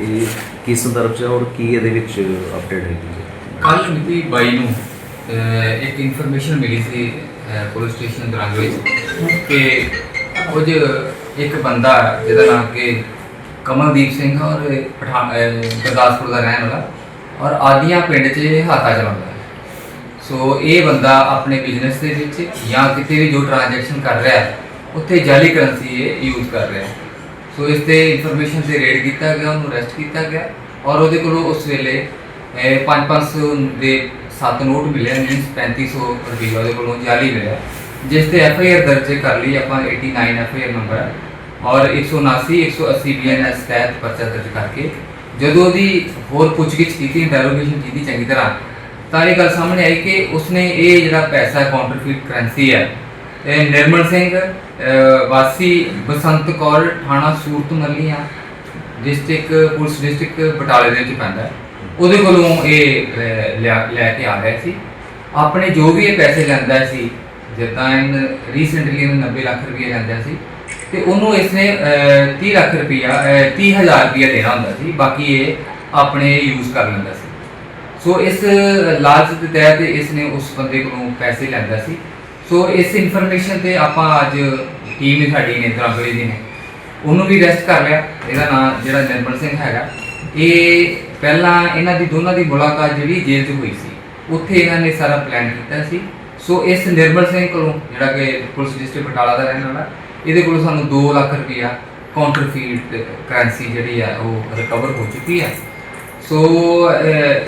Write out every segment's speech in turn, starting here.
ਇਹ ਕਿਸ ਸੰਦਰਭ ਚ ਹੈ ਔਰ ਕੀ ਇਹਦੇ ਵਿੱਚ ਅਪਡੇਟ ਹੈਗੀ ਹੈ? ਕੱਲ ਮਿਤੀ 22 ਨੂੰ ਅਹ, ਇੱਕ ਇਨਫੋਰਮੇਸ਼ਨ ਮਿਲੀ ਸੀ ਅਹ, ਪੁਲਿਸ ਸਟੇਸ਼ਨ ਦਰੰਗ ਵਿੱਚ ਕਿ ਕੁਝ ਇੱਕ ਬੰਦਾ ਜਿਹਦਾ ਨਾਮ ਕਿ ਕਮਲਦੀਪ ਸਿੰਘ ਔਰ ਪਠਾਨ ਅਹ, ਗੁਰਦਾਸਪੁਰ ਦਾ ਰਹਿਣ ਵਾਲਾ ਔਰ ਆਦੀਆਂ ਪਿੰਡ 'ਚ ਹਾਤਾ ਚਲਾਉਂਦਾ ਹੈ। ਸੋ ਇਹ ਬੰਦਾ ਆਪਣੇ ਬਿਜ਼ਨਸ ਦੇ ਵਿੱਚ ਜਾਂ ਕਿਤੇ ਵੀ ਜੋ ਟ੍ਰਾਂਜੈਕਸ਼ਨ ਕਰ ਰਿਹਾ ਹੈ ਉੱਥੇ ਜਾਲੀ ਕਰੰਸੀ ਇਹ ਯੂਜ਼ ਕਰ ਰਿਹਾ ਹੈ। ਸੋ ਇਸ ਤੇ ਇਨਫੋਰਮੇਸ਼ਨ ਤੇ ਰੇਡ ਕੀਤਾ ਗਿਆ, ਉਹਨੂੰ ਅਰੈਸਟ ਕੀਤਾ ਗਿਆ ਔਰ ਉਹਦੇ ਕੋਲੋਂ ਉਸ ਵੇਲੇ 5-500 ਦੇ ਸੱਤ ਨੋਟ ਮਿਲੇ ਮੀਨਸ 3500 ਰੁਪਏ ਉਹਦੇ ਕੋਲੋਂ ਜਾਲੀ ਮਿਲਿਆ, ਜਿਸ ਤੇ ਐਫ ਆਈ ਆਰ ਦਰਜ ਕਰ ਲਈ ਆਪਾਂ 89 ਐਫ ਆਈ ਆਰ ਨੰਬਰ ਹੈ ਔਰ 179 180 ਬੀਐਨਐਸ ਤਹਿਤ ਪਰਚਾ ਦਰਜ ਕਰਕੇ, ਜਦੋਂ ਉਹਦੀ ਹੋਰ ਪੁੱਛਗਿੱਛ ਕੀਤੀ ਇੰਟਰੋਗੇਸ਼ਨ ਕੀਤੀ ਚੰਗੀ ਤਰ੍ਹਾਂ, ਤਾਂ ਇਹ ਗੱਲ ਸਾਹਮਣੇ ਆਈ ਕਿ ਉਸਨੇ ਇਹ ਜਿਹੜਾ ਪੈਸਾ ਕਾਊਂਟਰਫੀਟ ਕਰੰਸੀ ਹੈ ਇਹ ਨਿਰਮਲ ਸਿੰਘ ਅਹ, ਵਾਸੀ ਬਸੰਤ ਕੌਰ ਥਾਣਾ Surat Mallian district police district ਬਟਾਲੇ ਦੇ ਵਿੱਚ ਪੈਂਦਾ ਹੈ। ਉਹਦੇ ਕੋਲੋਂ ਇਹ ਅਹ, ਲਿਆ- ਲੈ ਕੇ ਆ ਰਿਹਾ ਸੀ। ਆਪਣੇ ਜੋ ਵੀ ਇਹ ਪੈਸੇ ਲੈਂਦਾ ਸੀ ਜਿੱਦਾਂ ਇਹਨ ਰੀਸੈਂਟਲੀ ਇਹਨੂੰ 90 ਲੱਖ ਰੁਪਏ ਲੈਂਦਾ ਸੀ ਤੇ ਉਹਨੂੰ ਇਸਨੇ ਅਹ, 30 ਲੱਖ ਰੁਪਇਆ 30000 ਰੁਪਇਆ ਦੇਣਾ ਹੁੰਦਾ ਸੀ ਬਾਕੀ ਇਹ ਆਪਣੇ ਯੂਜ਼ ਕਰ ਲੈਂਦਾ ਸੀ। ਸੋ ਇਸ ਲਾਲਚ ਦੇ ਤਹਿਤ ਇਸ ਨੇ ਉਸ ਬੰਦੇ ਕੋਲੋਂ ਪੈਸੇ ਲੈਂਦਾ ਸੀ। ਸੋ ਇਸ ਇਨਫੋਰਮੇਸ਼ਨ ਤੇ ਆਪਾਂ ਅੱਜ ਟੀਮ ਨੇ ਸਾਡੀ ਨੇ ਦਰਾਂਗਲੇ ਦੀ ਨੇ। ਉਹਨੂੰ ਵੀ ਰੈਸਟ ਕਰ ਲਿਆ। ਇਹਦਾ ਨਾਮ ਜਿਹੜਾ ਨਿਰਮਲ ਸਿੰਘ ਹੈਗਾ। ਇਹ ਪਹਿਲਾਂ ਇਹਨਾਂ ਦੀ ਦੋਨਾਂ ਦੀ ਮੁਲਾਕਾਤ ਜਿਹੜੀ ਜੇਲ੍ਹ 'ਚ ਹੋਈ ਸੀ, ਉੱਥੇ ਇਹਨਾਂ ਨੇ ਸਾਰਾ ਪਲਾਨ ਕੀਤਾ ਸੀ। ਸੋ ਇਸ ਨਿਰਮਲ ਸਿੰਘ ਕੋਲੋਂ, ਜਿਹੜਾ ਕਿ ਪੁਲਿਸ ਡਿਸਟ੍ਰਿਕਟ ਬਟਾਲਾ ਦਾ ਰਹਿਣ ਵਾਲਾ, ਇਹਦੇ ਕੋਲੋਂ ਸਾਨੂੰ 2 ਲੱਖ ਰੁਪਇਆ ਕਾਊਂਟਰਫੀਟ ਕਰੰਸੀ ਜਿਹੜੀ ਆ, ਉਹ ਰਿਕਵਰ ਹੋ ਚੁੱਕੀ ਹੈ ਸੋ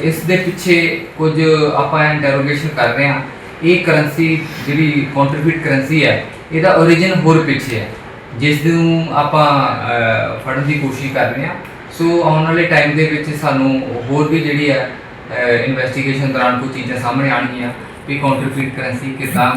ਇਸ ਦੇ ਪਿੱਛੇ ਕੁਝ ਆਪਾਂ ਇੰਟਰੋਗੇਸ਼ਨ ਕਰ ਰਹੇ ਹਾਂ। ਇਹ ਕਰੰਸੀ ਜਿਹੜੀ ਕਾਊਂਟਰਫੀਟ ਕਰੰਸੀ ਹੈ ਇਹਦਾ origin ਹੋਰ ਪਿੱਛੇ ਹੈ। ਜਿਸ ਨੂੰ ਆਪਾਂ ਅਹ, ਫੜਨ ਦੀ ਕੋਸ਼ਿਸ਼ ਕਰ ਰਹੇ ਹਾਂ। ਸੋ ਆਉਣ ਵਾਲੇ ਟਾਈਮ ਦੇ ਵਿੱਚ ਸਾਨੂੰ ਹੋਰ ਵੀ ਜਿਹੜੀ ਹੈ ਇਨਵੈਸਟੀਗੇਸ਼ਨ ਦੌਰਾਨ ਕੁਝ ਚੀਜ਼ਾਂ ਸਾਹਮਣੇ ਆਉਣਗੀਆਂ ਵੀ ਕਾਊਂਟਰਫੀਟ ਕਰੰਸੀ ਕਿੱਦਾਂ